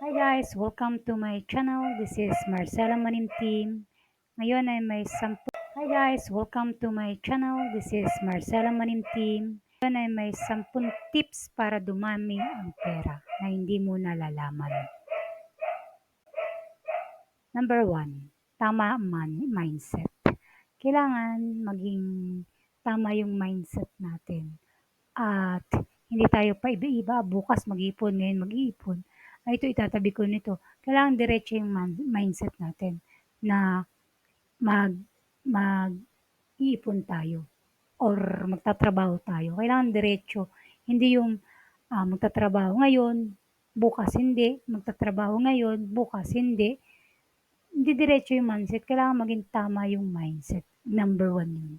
Hi guys, welcome to my channel. This is Marcela Manim Team. Ngayon ay may 10 Hi guys, welcome to my channel. This is Marcela Manim Team. Ngayon ay may 10 tips para dumami ang pera na hindi mo nalalaman. Number 1, tama man- mindset. Kailangan maging tama yung mindset natin. At hindi tayo pa iba-iba, bukas mag-ipon, ngayon mag-iipon. Ay, ito itatabi ko nito. Kailangan diretso yung mindset natin na mag mag iipon tayo or magtatrabaho tayo. Kailangan diretso. Hindi yung ah, magtatrabaho ngayon, bukas hindi, magtatrabaho ngayon, bukas hindi. Hindi diretso yung mindset. Kailangan maging tama yung mindset. Number one yun.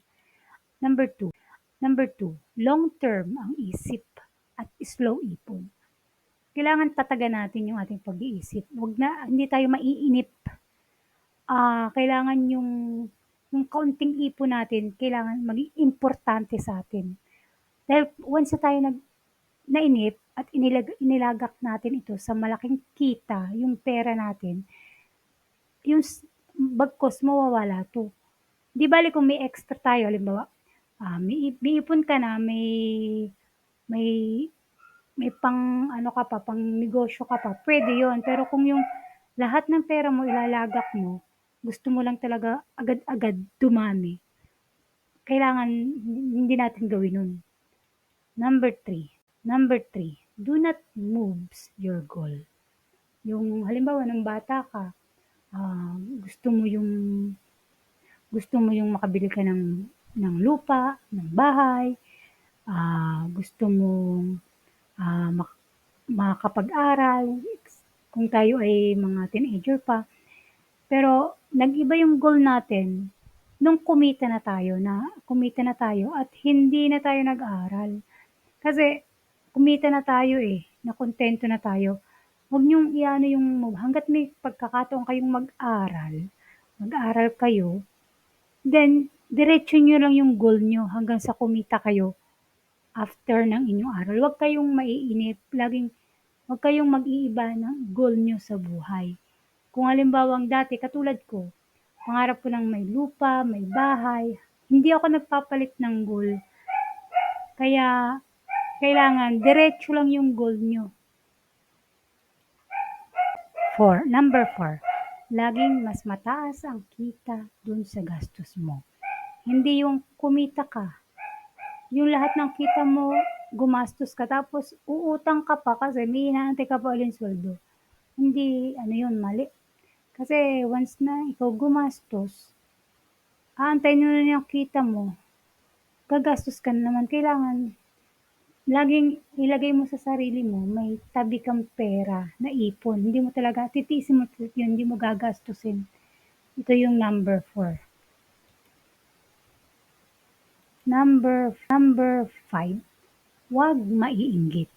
Number two, number two, long term ang isip at slow ipon. Kailangan tatagan natin yung ating pag-iisip. Huwag na, hindi tayo maiinip. Ah, kailangan yung yung kaunting ipon natin, kailangan maging importante sa atin. Dahil once na tayo nag nainip at inilag, inilagak natin ito sa malaking kita, yung pera natin, yung bagkos mawawala to. Di bali kung may extra tayo, halimbawa, ah, may, may ipon ka na, may may may pang ano ka pa, pang negosyo ka pa, pwede yon Pero kung yung lahat ng pera mo ilalagak mo, gusto mo lang talaga agad-agad dumami, kailangan hindi natin gawin nun. Number three, number three, do not moves your goal. Yung halimbawa ng bata ka, ah, gusto mo yung gusto mo yung makabili ka ng ng lupa, ng bahay, ah, gusto mo ah, mak- makapag-aral, kung tayo ay mga teenager pa. Pero nag-iba yung goal natin nung kumita na tayo na kumita na tayo at hindi na tayo nag-aral. Kasi kumita na tayo eh, nakontento na tayo. Huwag niyong iano yung hanggat may pagkakataon kayong mag-aral, mag-aral kayo, then diretso niyo lang yung goal niyo hanggang sa kumita kayo after ng inyong aral. Huwag kayong maiinip, laging huwag kayong mag-iiba ng goal niyo sa buhay. Kung halimbawang dati, katulad ko, pangarap ko ng may lupa, may bahay, hindi ako nagpapalit ng goal. Kaya, kailangan, diretso lang yung goal nyo. Four, number four, laging mas mataas ang kita dun sa gastos mo. Hindi yung kumita ka. Yung lahat ng kita mo, gumastos ka, tapos uutang ka pa kasi may inaantay ka pa ulit sweldo. Hindi, ano yun, mali. Kasi once na ikaw gumastos, aantay na na yung kita mo, gagastos ka na naman. Kailangan, laging ilagay mo sa sarili mo, may tabi kang pera na ipon. Hindi mo talaga, titiisin mo yun, hindi mo gagastusin. Ito yung number four. Number, number five, huwag maiinggit.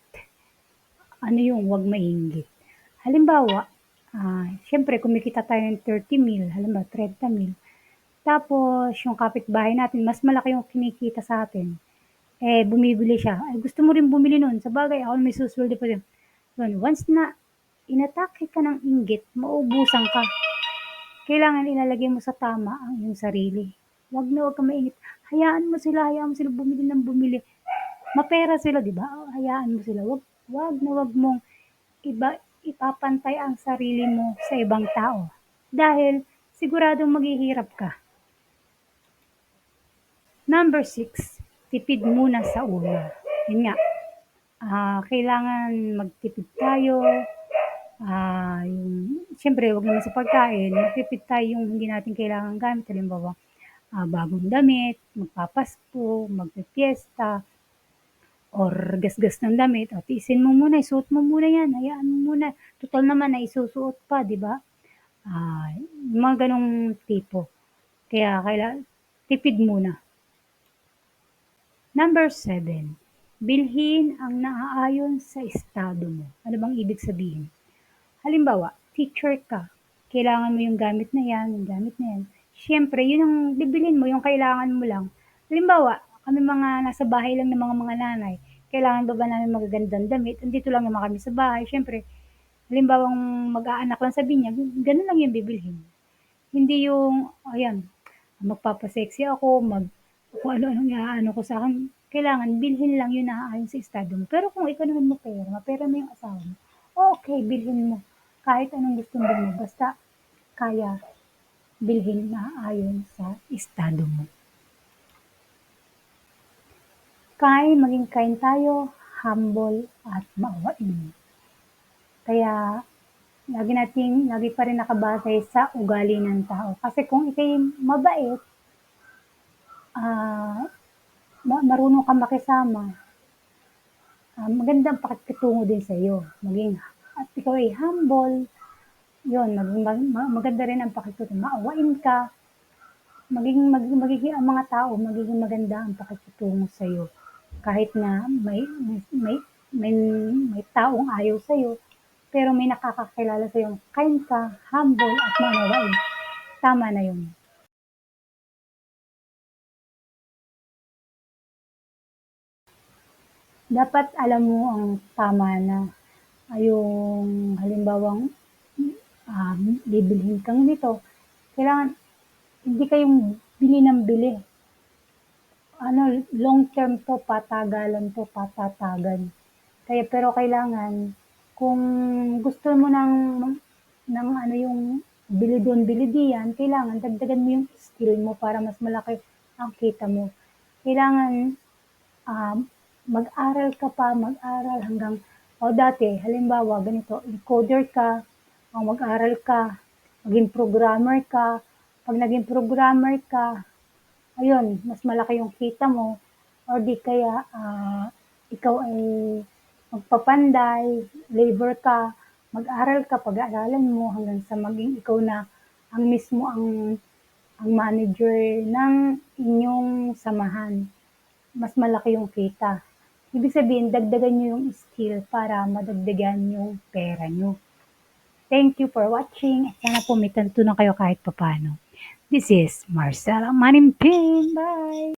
Ano yung huwag maiinggit? Halimbawa, ah, syempre kumikita tayo ng 30 mil, halimbawa 30 mil. Tapos, yung kapitbahay natin, mas malaki yung kinikita sa atin. Eh, bumibili siya. Ay, gusto mo rin bumili nun. Sa bagay, ako may susweldo pa din. Yun, once na inatake ka ng inggit, maubusan ka. Kailangan ilalagay mo sa tama ang iyong sarili. Huwag na huwag ka mainit. Hayaan mo sila, hayaan mo sila bumili ng bumili. Mapera sila, di ba? Hayaan mo sila. Huwag, huwag na huwag mong iba, ipapantay ang sarili mo sa ibang tao. Dahil siguradong maghihirap ka. Number six, tipid muna sa una. Yun nga, ah, kailangan magtipid tayo. Ah, yung, siyempre, wag naman sa pagkain, magtipid tayo yung hindi natin kailangan gamit. Halimbawa, ah, bagong damit, magpapasko, magpipiesta, or gasgas ng damit, at isin mo muna, isuot mo muna yan, hayaan mo muna. Total naman na isusuot pa, di ba? Yung mga ganong tipo. Kaya, kaila, tipid muna. Number seven, bilhin ang naaayon sa estado mo. Ano bang ibig sabihin? Halimbawa, teacher ka, kailangan mo yung gamit na yan, yung gamit na yan. Siyempre, yun ang bibilin mo, yung kailangan mo lang. Halimbawa, kami mga nasa bahay lang ng mga mga nanay, kailangan ba ba namin magagandang damit? Andito lang naman kami sa bahay. Siyempre, halimbawang mag-aanak lang sa binyag, gano'n lang yung bibilhin. Hindi yung, ayan, magpapa-sexy ako, mag kung ano-anong iaano ko sa akin. Kailangan bilhin lang yun naaayon sa estado mo. Pero kung ikaw naman mapera, mapera mo yung asawa mo, okay, bilhin mo. Kahit anong gusto mo basta kaya bilhin na ayon sa estado mo. Kain, maging kain tayo, humble at maawain. Kaya lagi nating lagi pa rin nakabase sa ugali ng tao. Kasi kung ikay mabait, ah, ma- marunong ka makisama, ah, magandang pakikitungo din sa iyo. Maging at ikaw ay humble, yun, mag- ma- maganda rin ang pakikitungo. Maawain ka, maging, maging, magiging ang mga tao, magiging maganda ang pakikitungo sa iyo. Kahit na may, may, may, may, taong ayaw sa iyo, pero may nakakakilala sa iyo, kind ka, humble at manawain. Tama na yun. Dapat alam mo ang tama na yung halimbawang um, bibilhin kang nito, kailangan hindi kayong bili ng bili. Ano, long term to, patagalan to, patatagan. Kaya pero kailangan kung gusto mo ng ng ano yung bili doon, bili diyan, kailangan dagdagan mo yung skill mo para mas malaki ang kita mo. Kailangan um, mag-aral ka pa, mag-aral hanggang o dati, halimbawa, ganito, encoder ka, o mag-aral ka, maging programmer ka, pag naging programmer ka, ayun, mas malaki yung kita mo, or di kaya ah, ikaw ay magpapanday, labor ka, mag-aral ka, pag-aaralan mo hanggang sa maging ikaw na ang mismo ang ang manager ng inyong samahan. Mas malaki yung kita. Ibig sabihin, dagdagan nyo yung skill para madagdagan yung pera nyo. Thank you for watching. Sana po may natutunan kayo kahit papano. This is Marcela Manimpin. Bye!